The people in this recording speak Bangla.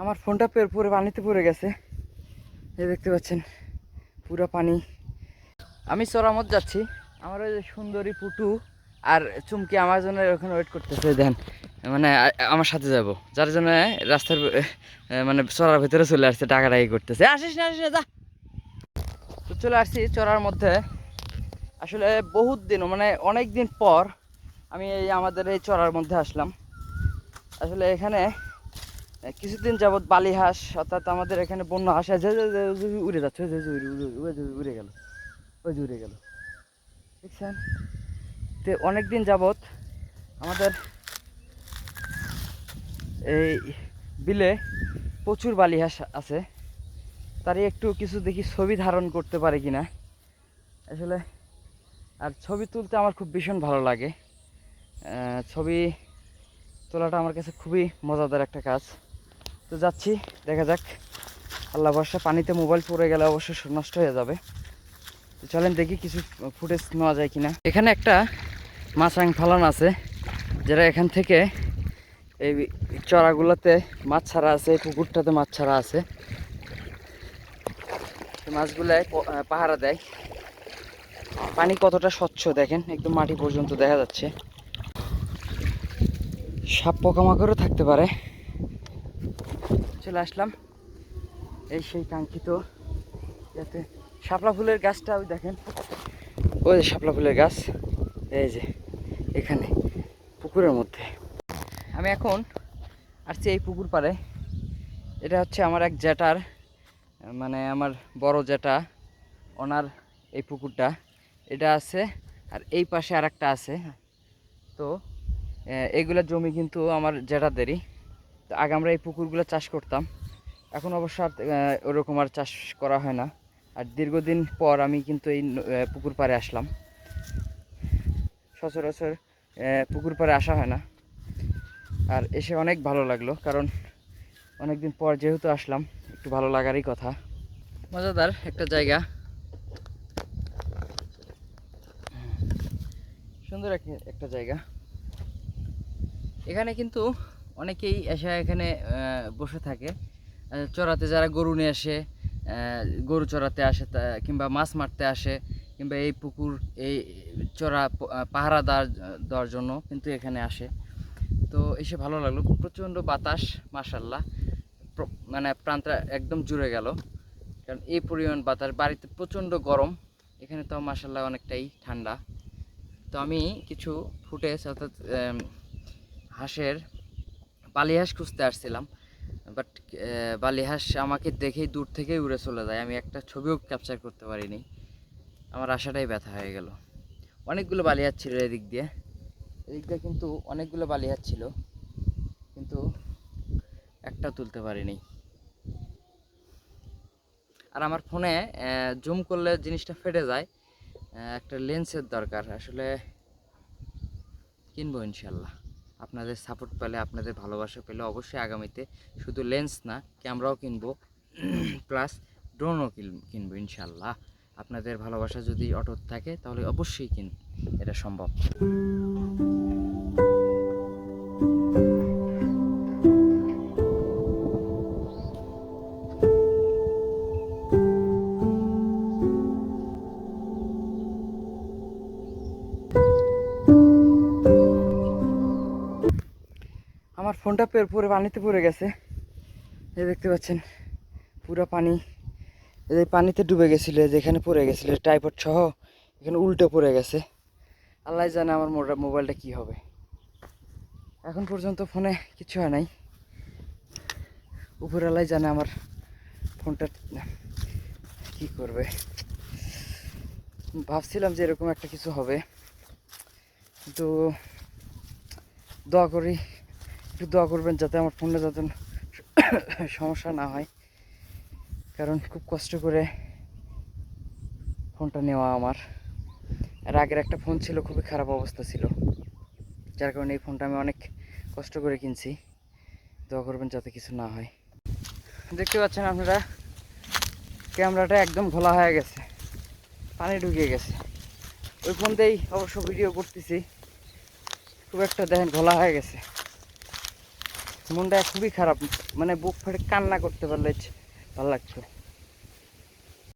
আমার ফোনটা পের পুরো পানিতে পড়ে গেছে। এই দেখতে পাচ্ছেন, পুরো পানি। আমি চরামত যাচ্ছি। আমার ওই যে সুন্দরী পুটু আর চুমকি আমার জন্য ওখানে ওয়েট করতেছে, দেন। মানে আমার সাথে যাব। যার জন্য রাস্তার মানে চড়ার ভিতরে চলে আসছে ডাকাডাকি করতেছে। আসিস না আসিস না, যা। তো চলে আসছি চড়ার মধ্যে। আসলে বহুত দিন মানে অনেক দিন পর আমি এই আমাদের এই চড়ার মধ্যে আসলাম। আসলে এখানে কিছুদিন যাবৎ বালি হাঁস, অর্থাৎ আমাদের এখানে বন্য হাঁস আছে উড়ে যাচ্ছে উড়ে- গেল, ওই যে উড়ে গেল। দেখছেন? তো অনেক দিন যাবৎ আমাদের এই বিলে প্রচুর বালি হাঁস আছে। তারই একটু কিছু দেখি ছবি ধারণ করতে পারে কিনা। আসলে, আর ছবি তুলতে আমার খুব ভীষণ ভালো লাগে। ছবি তোলাটা আমার কাছে খুবই মজাদার একটা কাজ। তো যাচ্ছি দেখা যাক। আল্লাহ বর্ষা পানিতে মোবাইল পড়ে গেলে অবশ্য নষ্ট হয়ে যাবে। তো চলেন দেখি কিছু ফুটেজ নেওয়া যায় কিনা। এখানে একটা মাছাং ফালান আছে যেটা এখান থেকে এই চড়াগুলোতে মাছ ছাড়া আছে এই পুকুরটাতে মাছ ছাড়া আছে। আহ, পাহারা দেয়। পানি কতটা স্বচ্ছ দেখেন একদম মাটি পর্যন্ত দেখা যাচ্ছে। সাপ পোকামাকড়ও থাকতে পারে। চলে আসলাম। এই সেই কাঙ্ক্ষিত যাতে শাপলা ফুলের গাছটা ওই দেখেন ওই যে শাপলা ফুলের গাছ এই যে এখানে পুকুরের মধ্যে। আমি এখন আসছি এই পুকুর পাড়ে। এটা হচ্ছে আমার এক জ্যাঠার মানে আমার বড় জ্যাঠা ওনার এই পুকুরটা। এটা আছে আর এই পাশে আর একটা আছে। তো আহ, এইগুলা জমি কিন্তু আমার জ্যাঠাদেরই। তো আগে আমরা এই পুকুরগুলো চাষ করতাম। এখন অবশ্য আর ওরকম আর চাষ করা হয় না। আর দীর্ঘদিন পর আমি কিন্তু এই পুকুর পাড়ে আসলাম। সচরাচর পুকুর পাড়ে আসা হয় না। আর এসে অনেক ভালো লাগল, কারণ অনেক দিন পর যেহেতু আসলাম, একটু ভালো লাগারই কথা। মজাদার একটা জায়গা। সুন্দর এক- একটা জায়গা। এখানে কিন্তু অনেকেই এসে এখানে বসে থাকে। চড়াতে যারা গরু নিয়ে আসে গরু চড়াতে আসে কিংবা মাছ মারতে আসে, কিংবা এই পুকুর, এই চড়া পাহারা দেওয়ার দেওয়ার জন্য কিন্তু এখানে আসে। তো এসে ভালো লাগল। প্রচণ্ড বাতাস মাসাল্লাহ মানে প্রাণটা একদম জুড়ে গেল। কারণ এই পরিমাণ বাতাস, বাড়িতে প্রচণ্ড গরম। এখানে তো মাসাল্লাহ অনেকটাই ঠান্ডা। তো আমি কিছু ফুটেজ, অর্থাৎ হাঁসের বালিহাঁস খুঁজতে আসছিলাম বাট বালিহাঁস আমাকে দেখেই দূর থেকেই উড়ে চলে যায়। আমি একটা ছবিও ক্যাপচার করতে পারিনি। আমার আশাটাই ব্যথা হয়ে গেল। অনেকগুলো বালিহাঁস ছিল এদিক দিয়ে। এদিক দিয়ে কিন্তু অনেকগুলো বালিহাঁস ছিল, কিন্তু একটা তুলতে পারিনি। আর আমার ফোনে জুম করলে জিনিসটা ফেটে যায়। একটা লেন্সের দরকার। আসলে কিনবো ইনশাল্লাহ। আপনাদের সাপোর্ট পেলে, আপনাদের ভালোবাসা পেলে অবশ্যই আগামীতে শুধু লেন্স না ক্যামেরাও কিনবো। প্লাস ড্রোনও কিনবো ইনশাল্লাহ। আপনাদের ভালোবাসা যদি অটুট থাকে, তাহলে অবশ্যই কিন, এটা সম্ভব। আমার ফোনটা পের পানিতে পড়ে গেছে। এই দেখতে পাচ্ছেন, পুরো পানি। এই পানিতে ডুবে গেছিল, এই যে এখানে পড়ে গেছিল টাইপড সহ এখানে উল্টে পড়ে গেছে। আল্লাহ জানে আমার মোবাইলটা কি হবে। এখন পর্যন্ত ফোনে কিছু হয় নাই। উপর আল্লাহ জানে আমার ফোনটা কি করবে। ভাবছিলাম যে এরকম একটা কিছু হবে। কিন্তু দোয়া করি একটু দোয়া করবেন যাতে আমার ফোনটা যাতে সমস্যা না হয়। কারণ খুব কষ্ট করে ফোনটা নেওয়া আমার। আর আগের একটা ফোন ছিল, খুবই খারাপ অবস্থা ছিল। যার কারণে এই ফোনটা আমি অনেক কষ্ট করে কিনছি। দোয়া করবেন যাতে কিছু না হয়। দেখতে পাচ্ছেন আপনারা, ক্যামেরাটা একদম ঘোলা হয়ে গেছে। পানি ঢুকিয়ে গেছে। ওই ফোন দিয়েই অবশ্য ভিডিও করতেছি। খুব একটা দেখেন ঘোলা হয়ে গেছে। মনটা খুবই খারাপ মানে বুক ফেটে কান্না করতে পারলে ভালো লাগতো